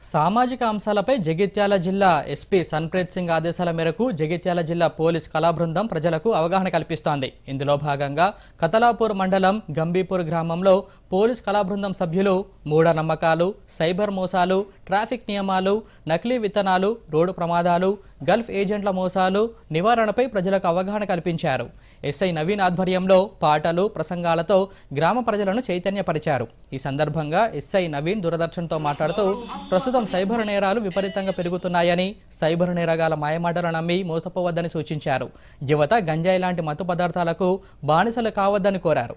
సామాజిక అంశాలపై జగిత్యాల జిల్లా ఎస్పీ సన్ప్రీత్ సింగ్ ఆదేశాల మేరకు జగిత్యాల జిల్లా పోలీస్ కళాబృందం ప్రజలకు అవగాహన కల్పిస్తోంది. ఇందులో భాగంగా కతలాపూర్ మండలం గంబీపూర్ గ్రామంలో పోలీస్ కళాబృందం సభ్యులు మూఢనమ్మకాలు సైబర్ మోసాలు ట్రాఫిక్ నియమాలు నకిలీ విత్తనాలు రోడ్డు ప్రమాదాలు గల్ఫ్ ఏజెంట్ల మోసాలు నివారణపై ప్రజలకు అవగాహన కల్పించారు. ఎస్ఐ నవీన్ ఆధ్వర్యంలో పాటలు ప్రసంగాలతో గ్రామ ప్రజలను చైతన్యపరిచారు. ఈ సందర్భంగా ఎస్ఐ నవీన్ దూరదర్శన్తో మాట్లాడుతూ ప్రస్తుతం సైబర్ నేరాలు విపరీతంగా పెరుగుతున్నాయని సైబర్ నేరగాల మాయమాటలు నమ్మి మోసపోవద్దని సూచించారు. యువత గంజాయి లాంటి మత్తు పదార్థాలకు బానిసలు కావద్దని కోరారు.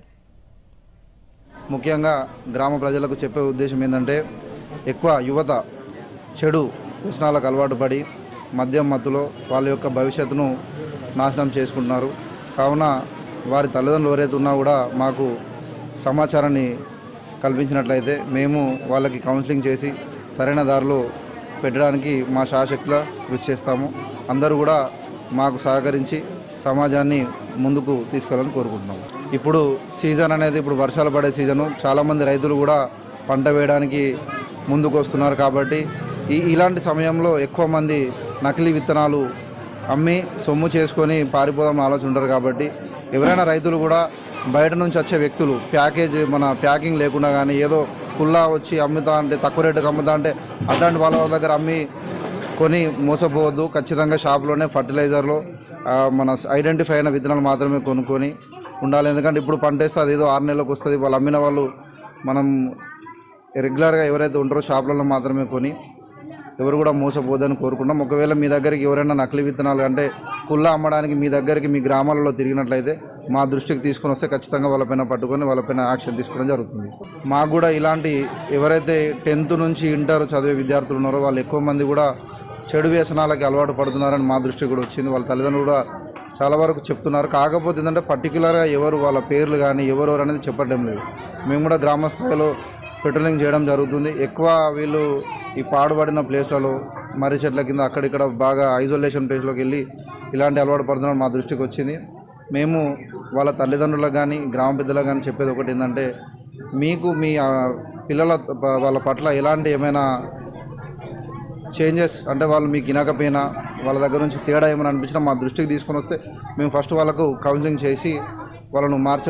ముఖ్యంగా గ్రామ ప్రజలకు చెప్పే ఉద్దేశం ఏంటంటే ఎక్కువ యువత చెడు వ్యసనాలకు అలవాటు పడి మద్యం మత్తులో వాళ్ళ యొక్క భవిష్యత్తును నాశనం చేసుకుంటున్నారు. కావున వారి తల్లిదండ్రులు ఎవరైతే ఉన్నా కూడా మాకు సమాచారాన్ని కల్పించినట్లయితే మేము వాళ్ళకి కౌన్సిలింగ్ చేసి సరైన దారిలో పెట్టడానికి మా శాశక్తుల కృషి చేస్తాము. అందరూ కూడా మాకు సహకరించి సమాజాన్ని ముందుకు తీసుకెళ్ళాలని కోరుకుంటున్నాము. ఇప్పుడు సీజన్ అనేది ఇప్పుడు వర్షాలు పడే సీజను. చాలామంది రైతులు కూడా పంట వేయడానికి ముందుకు వస్తున్నారు కాబట్టి ఈ ఇలాంటి సమయంలో ఎక్కువ మంది నకిలీ విత్తనాలు అమ్మి సొమ్ము చేసుకొని పారిపోదాం ఆలోచన ఉంటారు కాబట్టి ఎవరైనా రైతులు కూడా బయట నుంచి వచ్చే వ్యక్తులు ప్యాకేజ్ మన ప్యాకింగ్ లేకుండా కానీ ఏదో కుల్లా వచ్చి అమ్ముతా అంటే తక్కువ రేటుకు అమ్ముతా అంటే అట్లాంటి వాళ్ళ దగ్గర అమ్మి కొని మోసపోవద్దు. ఖచ్చితంగా షాప్లోనే ఫర్టిలైజర్లో మన ఐడెంటిఫై అయిన విత్తనాలు మాత్రమే కొనుక్కొని ఉండాలి. ఎందుకంటే ఇప్పుడు పంట వేస్తే ఏదో ఆరు నెలలకు వస్తుంది. వాళ్ళు అమ్మిన వాళ్ళు మనం రెగ్యులర్గా ఎవరైతే ఉంటారో షాపులలో మాత్రమే కొని ఎవరు కూడా మోసపోదని కోరుకుంటాం. ఒకవేళ మీ దగ్గరికి ఎవరైనా నకిలీ విత్తనాలు అంటే కుళ్ళ అమ్మడానికి మీ దగ్గరికి మీ గ్రామాలలో తిరిగినట్లయితే మా దృష్టికి తీసుకొని వస్తే ఖచ్చితంగా వాళ్ళపైన పట్టుకొని వాళ్ళపైన యాక్షన్ తీసుకోవడం జరుగుతుంది. మాకు కూడా ఇలాంటి ఎవరైతే టెన్త్ నుంచి ఇంటర్ చదివే విద్యార్థులు ఉన్నారో వాళ్ళు ఎక్కువ మంది కూడా చెడు వ్యసనాలకి అలవాటు పడుతున్నారని మా దృష్టికి కూడా వచ్చింది. వాళ్ళ తల్లిదండ్రులు కూడా చాలా వరకు చెప్తున్నారు. కాకపోతే ఏంటంటే పర్టికులర్గా ఎవరు వాళ్ళ పేర్లు కానీ ఎవరెవరు అనేది చెప్పడం లేదు. మేము కూడా గ్రామ స్థాయిలో పెట్రోలింగ్ చేయడం జరుగుతుంది. ఎక్కువ వీళ్ళు ఈ పాడుపడిన ప్లేస్లలో మర్రి చెట్ల కింద అక్కడిక్కడ బాగా ఐసోలేషన్ ప్లేస్లోకి వెళ్ళి ఇలాంటి అలవాటు పడుతున్నారు మా దృష్టికి వచ్చింది. మేము వాళ్ళ తల్లిదండ్రులకు కానీ గ్రామ పెద్దలకు కానీ చెప్పేది ఒకటి ఏంటంటే మీకు మీ పిల్లల వాళ్ళ పట్ల ఎలాంటి ఏమైనా చేంజెస్ అంటే వాళ్ళు మీకు వినకపోయినా వాళ్ళ దగ్గర నుంచి తేడా ఏమైనా అనిపించినా మా దృష్టికి తీసుకొని వస్తే మేము ఫస్ట్ వాళ్ళకు కౌన్సిలింగ్ చేసి వాళ్ళను మార్చ